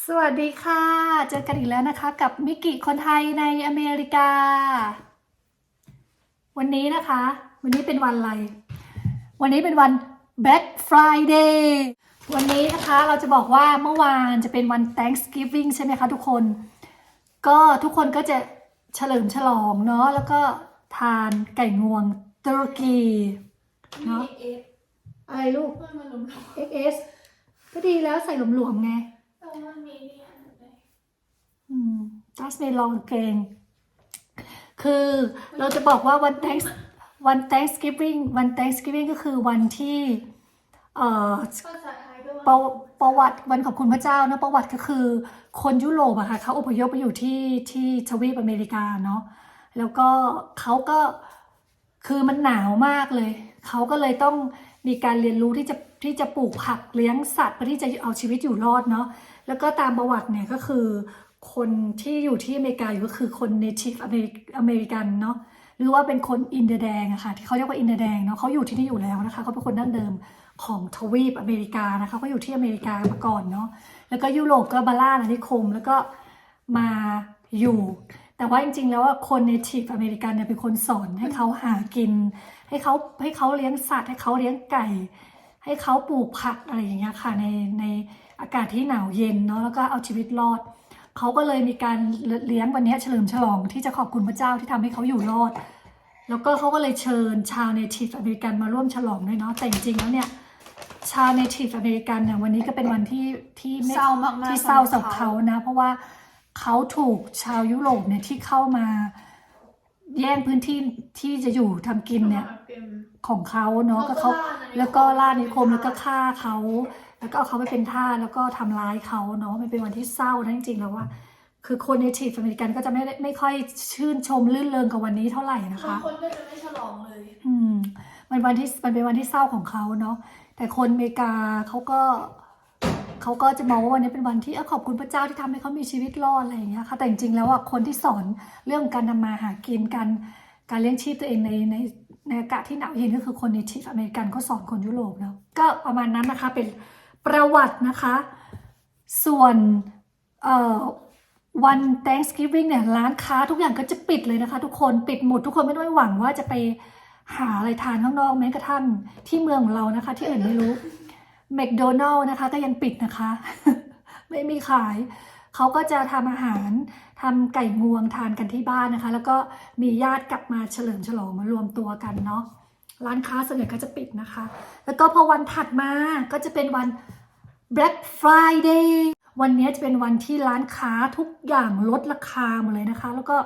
สวัสดีค่ะ เจอกันอีกแล้วนะคะ กับมิกิคนไทยในอเมริกา วันนี้นะคะ วันนี้เป็นวันอะไร วันนี้เป็นวัน Black Friday วันนี้นะคะเราจะบอกว่าเมื่อวานจะเป็นวัน Thanksgiving ใช่ไหมคะทุกคน ก็ทุกคนก็จะเฉลิมฉลองเนาะแล้วก็ทานไก่งวงตุรกีเนาะเอ็กอะไรลูกเพื่อนมันหลง XS ก็ดีแล้วใส่หลวมๆไง แต่ว่ามันมีเนี่ยอะไรอืมจัสเมนลองเกงคือเราจะบอกว่าวัน thanks วัน Thanksgiving วัน Thanksgiving ก็คือวันที่เอ่อภาษาไทยด้วยประประวัติวันขอบคุณพระเจ้านะประวัติก็คือคนยุโรปอะค่ะเขาอพยพไปอยู่ที่ที่ทวีปอเมริกาเนาะแล้วก็เขาก็คือมันหนาวมากเลย เขาก็เลยต้องมีการเรียนรู้ที่จะที่จะปลูกผักเลี้ยงสัตว์เพื่อที่จะเอาชีวิตอยู่รอดเนาะ แล้วก็ตามประวัติเนี่ยก็คือคนที่อยู่ที่อเมริกาอยู่ก็คือคน native อเมริกันเนาะหรือว่าเป็นคนอินเดียแดงอะค่ะที่เขาเรียกว่าอินเดียแดงเนาะเขาอยู่ที่นี่อยู่แล้วนะคะเขาเป็นคนดั้งเดิมของทวีปอเมริกานะคะก็อยู่ที่อเมริกามาก่อนเนาะแล้วก็ยุโรปก็บาล่าอนิคมแล้วก็มาอยู่ แต่ว่าจริงๆ แล้วคนในทีฟอเมริกันเนี่ยเป็นคนสอนให้เขาหากิน ให้เขาให้เขาเลี้ยงสัตว์ ให้เขาเลี้ยงไก่ ให้เขาปลูกผักอะไรอย่างเงี้ยค่ะในใน อากาศที่หนาวเย็นเนาะแล้วก็เอาชีวิตรอด เขาก็เลยมีการเลี้ยงวันเนี้ยเฉลิมฉลองที่จะขอบคุณพระเจ้าที่ทำให้เขาอยู่รอด แล้วก็เขาก็เลยเชิญชาวเนทีฟอเมริกันมาร่วมฉลองด้วยเนาะแต่จริงๆแล้วเนี่ยชาวเนทีฟอเมริกันเนี่ยวันนี้ก็เป็นวันที่ที่ไม่เศร้ามากๆที่เศร้าสำหรับเขานะ เพราะว่าเขาถูกชาวยุโรปเนี่ยที่เข้ามาแย่งพื้นที่ที่จะอยู่ทำกินเนี่ยเป็นของเขาเนาะก็เขาเขาก็ล่าอาณานิคมแล้วก็ล่าอาณานิคมแล้วก็ฆ่าเขา แล้วก็เอาเขาไปเป็นทาสแล้วก็ทำร้ายเขาเนาะมันเป็นวันที่เศร้านะจริงๆแล้วว่า คือคนเนทีฟอเมริกันก็จะไม่ได้ไม่ค่อยชื่นชมลื่นเริงกับวันนี้เท่าไหร่นะบางคะคนก็จะไม่ฉลองเลย อืมมันวันที่มันเป็นวันที่เศร้าของเขาเนาะแต่คนอเมริกาเขาก็เขาก็จะมองว่าวันนี้เป็นวันที่เอ้อขอบคุณพระเจ้าที่ทำให้เขามีชีวิตรอดอะไรอย่างเงี้ยค่ะแต่จริงๆแล้วอะคนที่สอนเรื่องการทำมาหากินการการเลี้ยงชีพตัวเองในในในอากาศที่หนาวเย็นก็คือคนในทีฟอเมริกันเขาสอนคนยุโรปเนาะก็ประมาณนั้นนะคะเป็น ประวัตินะคะ ส่วนวัน Thanksgiving เนี่ยร้านค้าทุกอย่างก็จะปิดเลยนะคะ ทุกคนปิดหมดทุกคนไม่ต้องหวังว่าจะไปหาอะไรทานข้างนอกแม้กระทั่งที่เมืองของเรานะคะ ที่อื่นไม่รู้แมคโดนัลล์นะคะก็ยังปิดนะคะ ไม่มีขาย เขาก็จะทำอาหารทำไก่งวงทานกันที่บ้านนะคะ แล้วก็มีญาติกลับมาเฉลิมฉลองมารวมตัวกันเนาะ ร้านค้าส่วนใหญ่ก็จะปิดนะคะ แล้วก็พอวันถัดมาก็จะเป็นวัน Black Friday วันนี้จะเป็นวันที่ร้านค้าทุกอย่างลดราคาหมดเลยนะคะ แล้วก็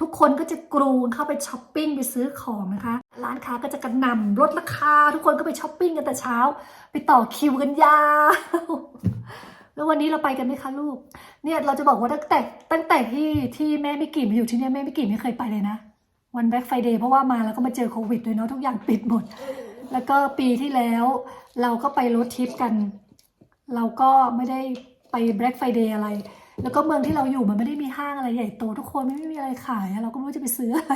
ทุกคนก็จะกรูนเข้าไปช้อปปิ้งไปซื้อของนะคะ ร้านค้าก็จะกระหน่ำลดราคา ทุกคนก็ไปช้อปปิ้งกันแต่เช้า ไปต่อคิวกันยาวแล้ววันนี้เราไปกันไหมคะลูก เนี่ยเราจะบอกว่าตั้งแต่ตั้งแต่ที่ที่แม่ไม่กี่มาอยู่ที่นี่แม่ไม่กี่ไม่เคยไปเลยนะ วัน Black Friday เพราะว่ามาแล้วก็มาเจอโควิดด้วยเนาะทุกอย่างปิดหมด แล้วก็ปีที่แล้วเราก็ไปรถทริปกัน เราก็ไม่ได้ไป Black Friday อะไร แล้วก็เมืองที่เราอยู่มันไม่ได้มีห้างอะไรใหญ่โตทุกคนไม่มีอะไรขายอะเราก็ไม่รู้จะไปซื้ออะไร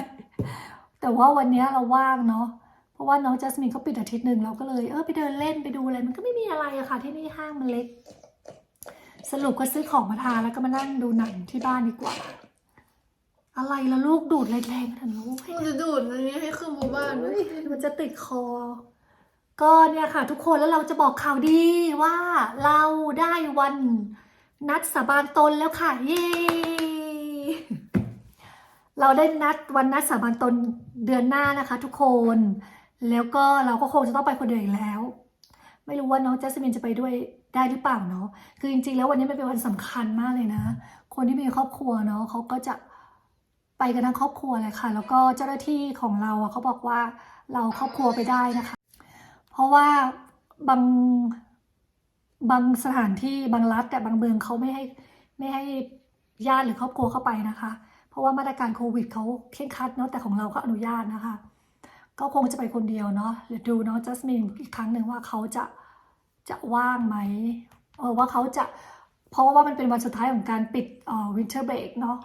แต่ว่าวันเนี้ยเราว่างเนาะ เพราะว่าน้องจัสมินเขาปิดอาทิตย์หนึ่งเราก็เลยเออไปเดินเล่นไปดูอะไรมันก็ไม่มีอะไรอะค่ะ ที่นี่ห้างมันเล็ก สรุปก็ซื้อของมาทานแล้วก็มานั่งดูหนังที่บ้านดีกว่า อะไรละลูกดูดแรงๆกันลูกมันจะดูดอันนี้ให้ขึ้นหมู่บ้านเฮ้ยมันจะติดคอ ก็เนี่ยค่ะ ทุกคนแล้วเราจะบอกข่าวดีว่าเราได้วันนัดสาบานตนแล้วค่ะ เย้เราได้นัดวันนัดสาบานตนเดือนหน้านะคะ ทุกคน แล้วก็เราก็คงจะต้องไปคนเดียวอีกแล้ว ไม่รู้ว่าน้องแจสมินจะไปด้วยได้หรือเปล่าเนาะคือจริงๆแล้ววันนี้มันเป็นวันสำคัญมากเลยนะ คนที่มีครอบครัวเนาะเขาก็จะ ไปกันทั้งครอบครัวเลยค่ะ แล้วก็เจ้าหน้าที่ของเราอะเขาบอกว่าเราครอบครัวไปได้นะคะ เพราะว่าบางบางสถานที่บางรัฐแต่บางเมืองเขาไม่ให้ไม่ให้ญาติหรือครอบครัวเข้าไปนะคะ เพราะว่ามาตรการโควิดเขาเคร่งครัดเนาะแต่ของเราก็อนุญาตนะคะ ก็คงจะไปคนเดียวเนาะเดี๋ยวดูเนาะจัสมินอีกครั้งหนึ่งว่าเขาจะจะว่างไหมเออว่าเขาจะเพราะว่ามันเป็นวันสุดท้ายของการปิดเอ่อวินเทอร์เบรกเนาะ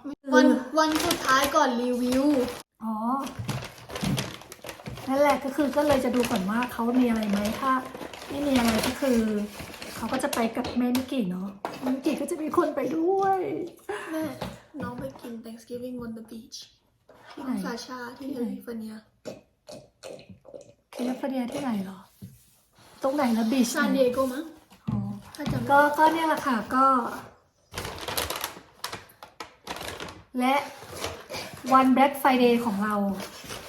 วันวันสุดท้ายก่อนรีวิว อ๋อ นั่นแหละก็คือก็เลยจะดูก่อนว่าเขามีอะไรไหมถ้าไม่มีอะไรก็คือ เขาก็จะไปกับแม่นิกกี้เนาะอังกฤษก็จะมีคนไปด้วย แม่ น้องไปกิน Thanksgiving on the beach ที่ไหน ซาชาที่ที่แคไหนลิฟอร์เนียแคลิฟอร์เนียที่ไหนเหรอ ตรงไหนนะบีชซานดิเอโกมั้ง อ๋อ ถ้าจำไม่ก็ก็เนี่ยแหละค่ะก็ และวัน Black Friday ของเรา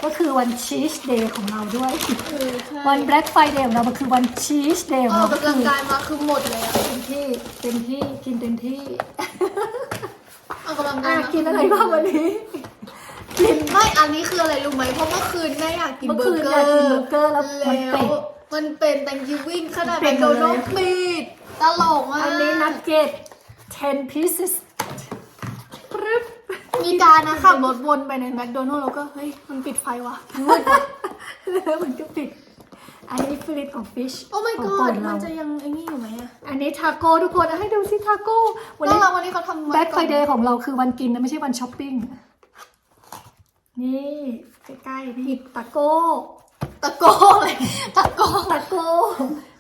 ก็คือวัน Cheese Day ของเราด้วยเออใช่วัน Black Friday ของเรามันคือวัน Cheese Day ของออเรากกำลังกายมาคือหมดเลยอะเต็มที่เต็มที่กินเต็มที่ออกกำลังกาอะยมากินอะไรบ้างวันนี้ กินไม่อันนี้คืออะไรรู้ไหมเพราะเมื่อคืนแม่อยากกินเมื่อเบอคืนร์เกอยากอกินร์เบอร์เกอร์แล้วมันแล้เป็วดมันเป็น Thanksgiving ขนาดเป็แมนคโดนัลเลยด์ปิดตลกมากอันนี้นักเก็ต10 pieces ปรึ๊บ มีการนะขับรถวนไปในแมคโดนัลด์แล้วก็เฮ้ยมันปิดไฟว่ะมืดว่ะแล้วมันก็ปิด อันนี้ฟิลิปของฟิชโอ้ my ของโปร god ดมัเรานจะยังไอ้นี่อยู่ไหมอะอันนี้ทาโก้ทุกคนให้ดูสิทาโก้วันแล้วนี้เราวันนี้เขาทำแบ็คไฟเดย์ของเราคือวันกินนะไม่ใช่วันช้อปปิ้ง นี่ ใกล้ๆนี่ตาโก้ ตะโก้เลยตะโก้ตาโก้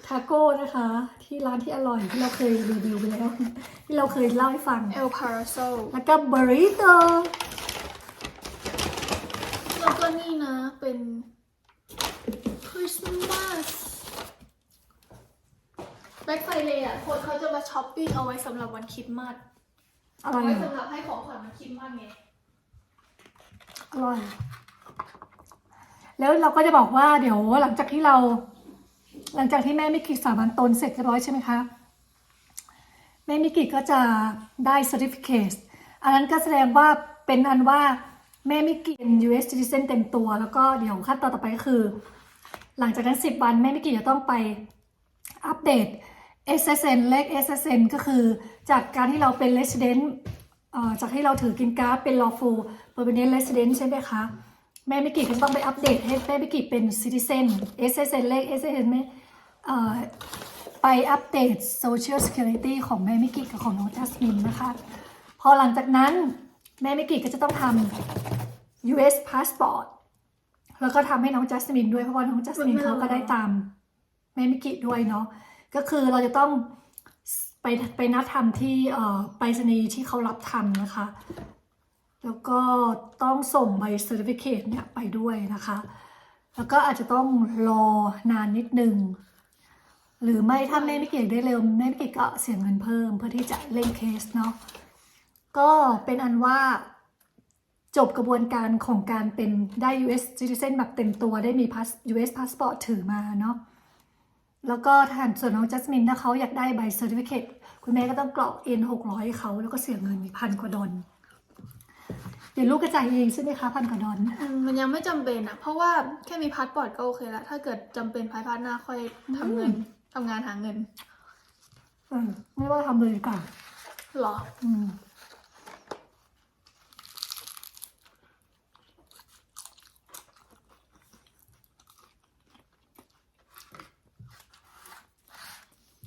ทาโก้นะคะ ที่ร้านที่อร่อยที่เราเคยรีวิวไปแล้ว ที่เราเคยเล่าให้ฟังเอลพาราโซแล้วก็บริโตแล้วก็นี่นะเป็นคริสต์มาสแบ็คไฟเดย์อะคนเขาจะมาช้อปปิ้งเอาไว้สำหรับวันคริสต์มาสอร่อยไว้เหรอสำหรับให้ของขวัญวันคริสต์มาสไงอร่อย แล้วเราก็จะบอกว่าเดี๋ยวหลังจากที่เรา หลังจากที่แม่มิกิสามัญตนเสร็จเรียบร้อยใช่ไหมคะ แม่มิกิก็จะได้ certificate อันนั้นก็แสดงว่าเป็นอันว่าแม่มิกิเป็น US citizen เต็มตัว แล้วก็เดี๋ยวขั้นตอนต่อไปก็คือ หลังจากนั้น 10 วันแม่มิกิจะต้องไปอัปเดต SSN เลข SSN ก็คือจากการที่เราเป็น resident เอ่อจากที่เราถือกินการ์ดเป็น lawful permanent resident ใช่ไหมคะ แม่มิกิก็จะต้องไปอัปเดตให้แม่มิกิเป็น citizen SSN เลข SSN ไม่เอ่อไปอัปเดต social security ของแม่มิกิกับของน้องจัสมินนะคะ พอหลังจากนั้นแม่มิกิก็จะต้องทำ US passport แล้วก็ทำให้น้องจัสมินด้วยเพราะว่าน้องจัสมินเขาก็ได้ตามแม่มิกิด้วยเนาะก็คือเราจะต้องไปไปนัดทำที่เอ่อไปรษณีย์ที่เขารับทำนะคะ แล้วก็ต้องส่งใบเซอร์ติฟิเคตเนี่ยไปด้วยนะคะ แล้วก็อาจจะต้องรอนานนิดนึง หรือไม่ถ้าแม่ไม่เก่งได้เร็วแม่ไม่เก่งก็เสียเงินเพิ่มเพื่อที่จะเล่นเคสเนาะก็เป็นอันว่าจบกระบวนการของการเป็นได้ US citizen แบบเต็มตัวได้มี US passport ถือมาเนาะแล้วก็ทางส่วนน้องจัสมินถ้าเขาอยากได้ใบเซอร์ติฟิเคตคุณแม่ก็ต้องกรอก N 600เขาแล้วก็เสียเงินอีกพันกว่าดอล เดี๋ยวลูกกระจายเองใช่ไหมคะพันกว่าดอลอืมมันยังไม่จำเป็นอะเพราะว่าแค่มีพาสปอร์ตก็โอเคแล้วถ้าเกิดจำเป็นภายภาคหน้าค่อยทำเงินทำงานหาเงินเออไม่ว่าทำเลยดีกว่าหรอ อืม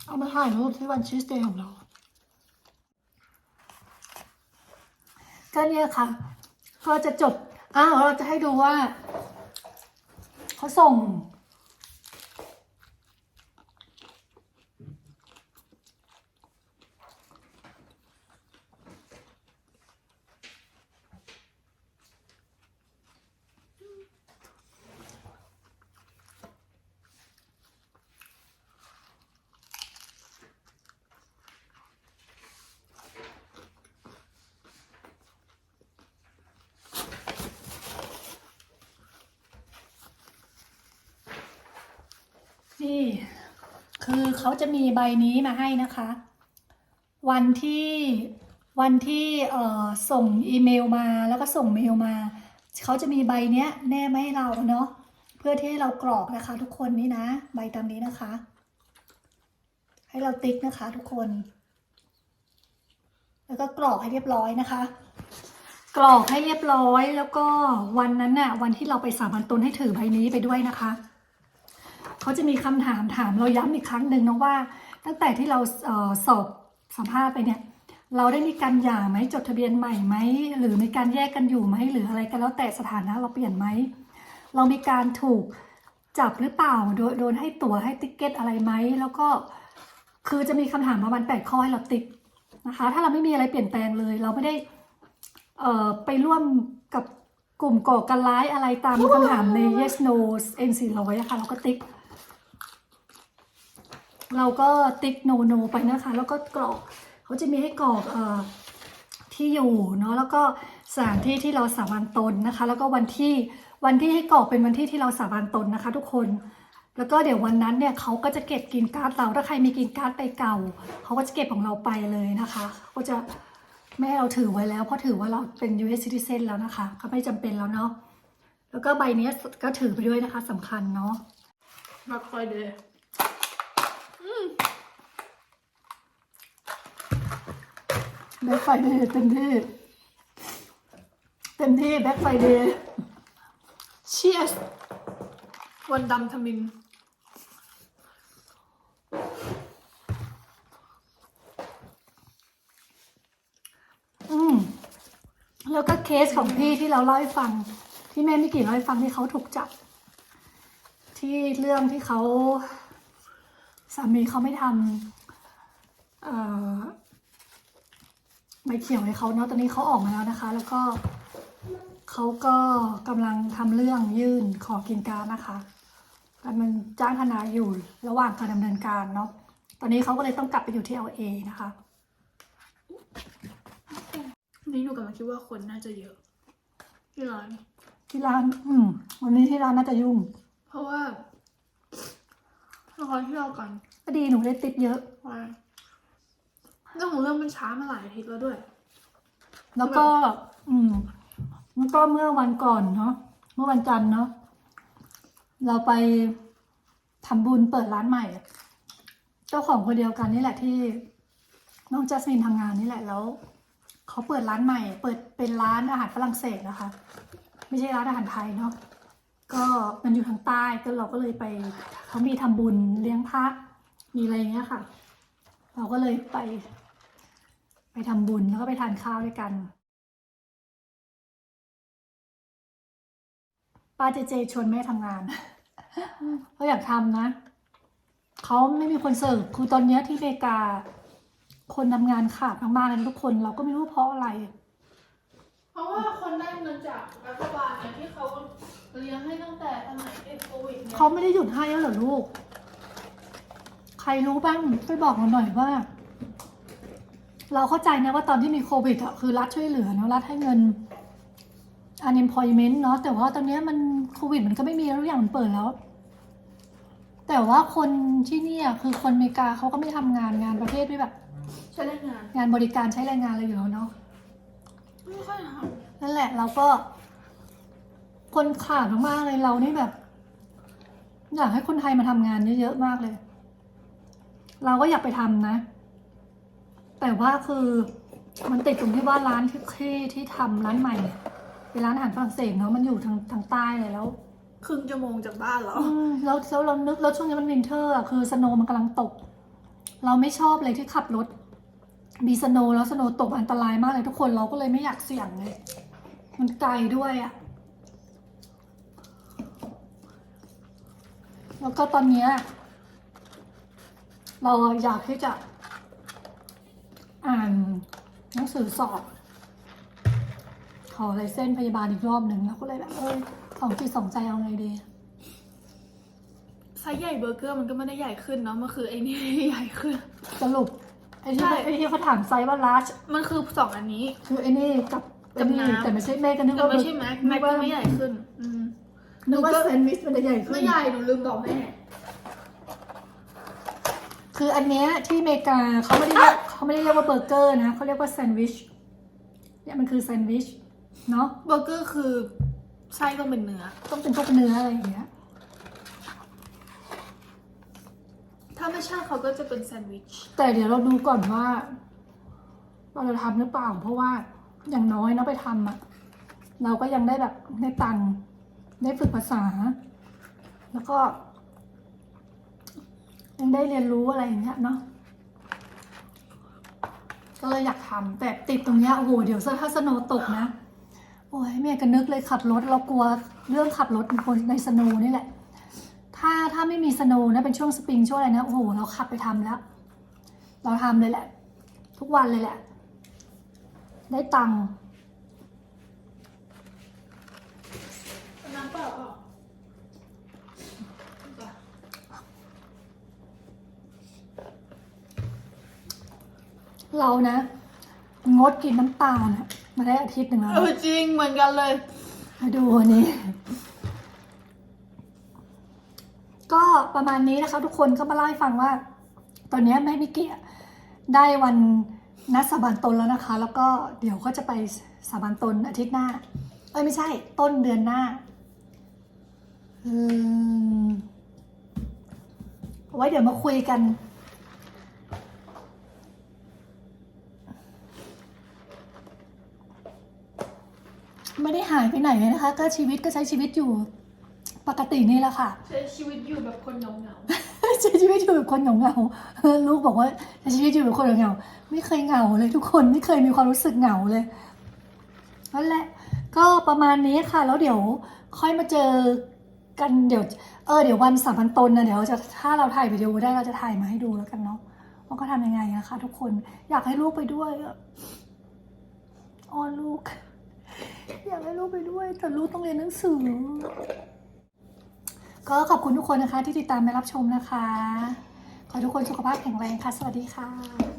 เอามาถ่ายรูปที่วันชีสเดย์ของเรา ก็เนี่ยค่ะ ก็จะจบ อ้าวเราจะให้ดูว่า เขาส่ง นี่ คือเขาจะมีใบนี้มาให้นะคะ วันที่วันที่เอ่อส่งอีเมลมาแล้วก็ส่งเมลมาเขาจะมีใบเนี้ยแนบมาให้เราเนาะเพื่อที่ให้เรากรอกนะคะ ทุกคนนี่นะ ใบตามนี้นะคะ ให้เราติ๊กนะคะ ทุกคน แล้วก็กรอกให้เรียบร้อยนะคะ กรอกให้เรียบร้อยแล้วก็วันนั้นน่ะวันที่เราไปสามัญตนให้ถือใบนี้ไปด้วยนะคะ เขาจะมีคำถามถามเราย้ำอีกครั้งหนึ่งนะว่า ตั้งแต่ที่เราเออสอบสัมภาษณ์ไปเนี่ย เราได้มีการหย่าไหมจดทะเบียนใหม่ไหมหรือมีการแยกกันอยู่ไหมหรืออะไรกันแล้วแต่สถานะเราเปลี่ยนไหมเรามีการถูกจับหรือเปล่าโดนโดนให้ตั๋วให้ติ๊กเก็ตอะไรไหมแล้วก็คือจะมีคำถามประมาณแปดข้อให้เราติ๊กนะคะ ถ้าเราไม่มีอะไรเปลี่ยนแปลงเลย เราไม่ได้เอ่อไปร่วมกับกลุ่มก่อการร้ายอะไรตามคำถามใน yes no n 4 0 0นะค่ะเราก็ติ๊ก เราก็ติ๊ก no no ไปนะคะ แล้วก็กรอกเขาจะมีให้กรอกเอ่อที่อยู่เนาะแล้วก็สถานที่ที่เราสาบานตนนะคะ แล้วก็วันที่วันที่ให้กรอกเป็นวันที่ที่เราสาบานตนนะคะ ทุกคนแล้วก็เดี๋ยววันนั้นเนี่ยเขาก็จะเก็บกินการ์ดเราถ้าใครมีกินการ์ดไปเก่าเขาก็จะเก็บของเราไปเลยนะคะเขาจะไม่ให้เราถือไว้แล้ว เพราะถือว่าเราเป็น US citizen แล้วนะคะก็ไม่จำเป็นแล้วเนาะแล้วก็ใบนี้ก็ถือไปด้วยนะคะสำคัญเนาะบักคอยเดย์ แบ็คไฟเดย์เต็มที่ เต็มที่แบ็คไฟเดย์เชียสวันดำทมินอืมแล้วก็เคสของพี่ที่เราเล่าให้ฟัง ที่แม่ไม่กี่เล่าให้ฟังที่เขาถูกจับ ที่เรื่องที่เขาสามีเขาไม่ทำ เอ่อไม่เขียวให้เขาเนาะตอนนี้เขาออกมาแล้วนะคะ แล้วก็เขาก็กำลังทำเรื่องยื่นขอกินการดนะคะแต่มันจ้างทนายอยู่ระหว่างการดำเนินการเนาะตอนนี้เขาก็เลยต้องกลับไปอยู่ที่ LA นะคะนี่หนูกำลังคิดว่าคนน่าจะเยอะ ที่ร้านที่ร้าน อืมวันนี้ที่ร้านน่าจะยุ่ง เพราะว่าเราคอยเที่ยวกันก็ดีหนูได้ติปเยอะว่า เรื่องของเรื่องมันช้ามาหลายอาทิตย์แล้วด้วย แล้วก็ อืมแล้วก็เมื่อวันก่อนเนาะเมื่อวันจันทร์เนาะเราไปทำบุญเปิดร้านใหม่ เจ้าของคนเดียวกันนี่แหละที่น้องจัสมินทำงานนี่แหละแล้วเขาเปิดร้านใหม่ เปิดเป็นร้านอาหารฝรั่งเศสนะคะ ไม่ใช่ร้านอาหารไทยเนาะก็มันอยู่ทางใต้ก็เราก็เลยไปเขามีทำบุญเลี้ยงพระมีอะไรเงี้ยค่ะ เราก็เลยไป ทำบุญแล้วก็ไปทานข้าวด้วยกันป้าเจเจชวนแม่ทำงานเขาอยากทำนะเขาไม่มีคนเสิร์ฟคือตอนเนี้ยที่อเมริกา คนทำงานขาดมากๆเลยนะทุกคนเราก็ไม่รู้เพราะอะไร เพราะว่าคนได้เงินจากรัฐบาลเนี่ยที่เขาเลี้ยงให้ตั้งแต่สมัยติดโควิดเนี่ยเขาไม่ได้หยุดให้แล้วเหรอลูก ใครรู้บ้างช่วยบอกเราหน่อยว่า เราเข้าใจนะว่าตอนที่มีโควิดอะคือรัฐช่วยเหลือเนาะรัฐให้เงิน unemployment เนาะแต่ว่าตอนเนี้ยมันโควิดมันก็ไม่มีแล้วทุกอย่างมันเปิดแล้ว แต่ว่าคนที่เนี่ยคือคนอเมริกาเขาก็ไม่ทำงานงานประเภทด้วยแบบ ใช้แรงงานงานบริการใช้แรงงานอะไรอยู่แล้วเนาะไม่ค่อยทนั่นแหละเราก็ คนขาดมากๆเลยเรานี่แบบ อยากให้คนไทยมาทำงานเยอะๆมากเลย เราก็อยากไปทำนะ แต่ว่าคือมันติดตรงที่ว่าร้านที่ที่ที่ทำร้านใหม่เนี่ยเป็นร้านอาหารฝรั่งเศสเนาะมันอยู่ทางทางใต้เลยแล้วำครึ่งชั่วโมงจากบ้านเหรอ อืมแล้วแล้วเรานึกแล้วช่วงนี้มันวินเทอร์อะคือสโนว์มันกำลังตก เราไม่ชอบเลยที่ขับรถ มีสโนว์แล้วสโนว์ตกอันตรายมากเลยทุกคนเราก็เลยไม่อยากเสี่ยงเลย มันไกลด้วยอะแล้วก็ตอนเนี้ยเราอยากที่จะ อ่านหนังสือสอบ ขอลายเส้นพยาบาลอีกรอบหนึ่งแล้วก็เลยแบบเออสองจิตสองใจเอาไงดีไซส์ใหญ่เบอร์เกอร์มันก็ไม่ได้ใหญ่ขึ้นเนาะมันคือไอ้นี่ใหญ่ขึ้น สรุปไอ้ที่ใช่ไอ้ที่เขาถามไซส์ว่า large มันคือสองอันนี้ คือไอ้นี่กับไอ้นี่กับน้ำ แต่ไม่ใช่แม่ก็นึกแต่ว่าไม่ใช่แม็กนึแม็กกว่าก็ไม่ใหญ่ขึ้น อืมนึกว่าหนูก็แซนด์วิชมันจะใหญ่ขึ้น ไม่ใหญ่หนูลืมบอกแม่ คืออันเนี้ยที่อเมริกาเขาไม่ได้เรียกเขาไม่ได้เรียกว่าเบอร์เกอร์นะเขาเรียกว่าแซนด์วิชเนี่ยมันคือแซนด์วิชเนาะเบอร์เกอร์คือไส้ต้องเป็นเนื้อ ต้องเป็นพวกเนื้ออะไรอย่างเงี้ย ถ้าไม่ใช่เขาก็จะเป็นแซนด์วิช แต่เดี๋ยวเราดูก่อนว่าเราจะทำหรือเปล่า เพราะว่าอย่างน้อยเนาะไปทำอะเราก็ยังได้แบบได้ตังค์ได้ฝึกภาษา แล้วก็ ยังได้เรียนรู้อะไรอย่างเงี้ยเนาะก็เลยอยากทำแต่ติดตรงเนี้ยโอ้โหเดี๋ยวถ้าสโนว์ตกนะ โอ้ยแม่ก็นึกเลยขับรถ เรากลัวเรื่องขับรถบนในสโนนี่แหละ ถ้าถ้าไม่มีสโนว์นะเป็นช่วงสปริงช่วงอะไรนะ โอ้โห เราขับไปทำแล้ว เราทำเลยแหละ ทุกวันเลยแหละ ได้ตังค์ น้ำเปล่าเปล่า เรานะ งดกินน้ำตาลอะมาได้อาทิตย์หนึ่งแล้วเออจริงเหมือนกันเลย มาดูอันนี้ ก็ประมาณนี้นะคะ ทุกคนก็มาเล่าให้ฟังว่า ตอนนี้แม่มิเกียได้วันนัดสาบานตนแล้วนะคะ แล้วก็เดี๋ยวก็จะไปสาบานตนอาทิตย์หน้า เอ้ยไม่ใช่ ต้นเดือนหน้าอืมเอาไว้เดี๋ยวมาคุยกัน ไม่ได้หายไปไหนเลยนะคะ ก็ชีวิตก็ใช้ชีวิตอยู่ปกตินี่แหละค่ะ ใช้ชีวิตอยู่แบบคนเหงาเหงาใช้ชีวิตอยู่แบบคนเหงาเงาๆเออลูกบอกว่าใช้ชีวิตอยู่แบบคนเหงาเงาๆไม่เคยเหงาเลยทุกคนไม่เคยมีความรู้สึกเหงาเลยนั่นแหละ ก็ประมาณนี้ค่ะ แล้วเดี๋ยวค่อยมาเจอกันเดี๋ยวเออเดี๋ยววันสามพันตนนะเดี๋ยวจะถ้าเราถ่ายวิดีโอได้เราจะถ่ายมาให้ดูแล้วกันเนาะว่าเขาทำยังไงนะคะ ทุกคนอยากให้ลูกไปด้วยอะอ้อนลูก อยากให้ลูกไปด้วย แต่ลูกต้องเรียนหนังสือ ก็ขอบคุณทุกคนนะคะที่ติดตามและรับชมนะคะ ขอทุกคนสุขภาพแข็งแรงค่ะ สวัสดีค่ะ